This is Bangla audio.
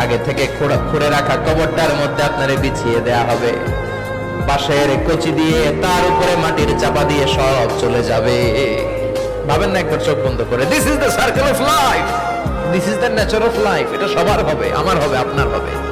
আগে থেকে খোঁড়া- রাখা কবরটার মধ্যে আপনারে বিছিয়ে দেয়া হবে। পাশের কচি দিয়ে তার উপরে মাটির চাপা দিয়ে সব চলে যাবে। ভাবেন না একবার চোখ বন্ধ করে this is the circle of life this is the nature of life এটা সবার হবে, আমার হবে, আপনার হবে।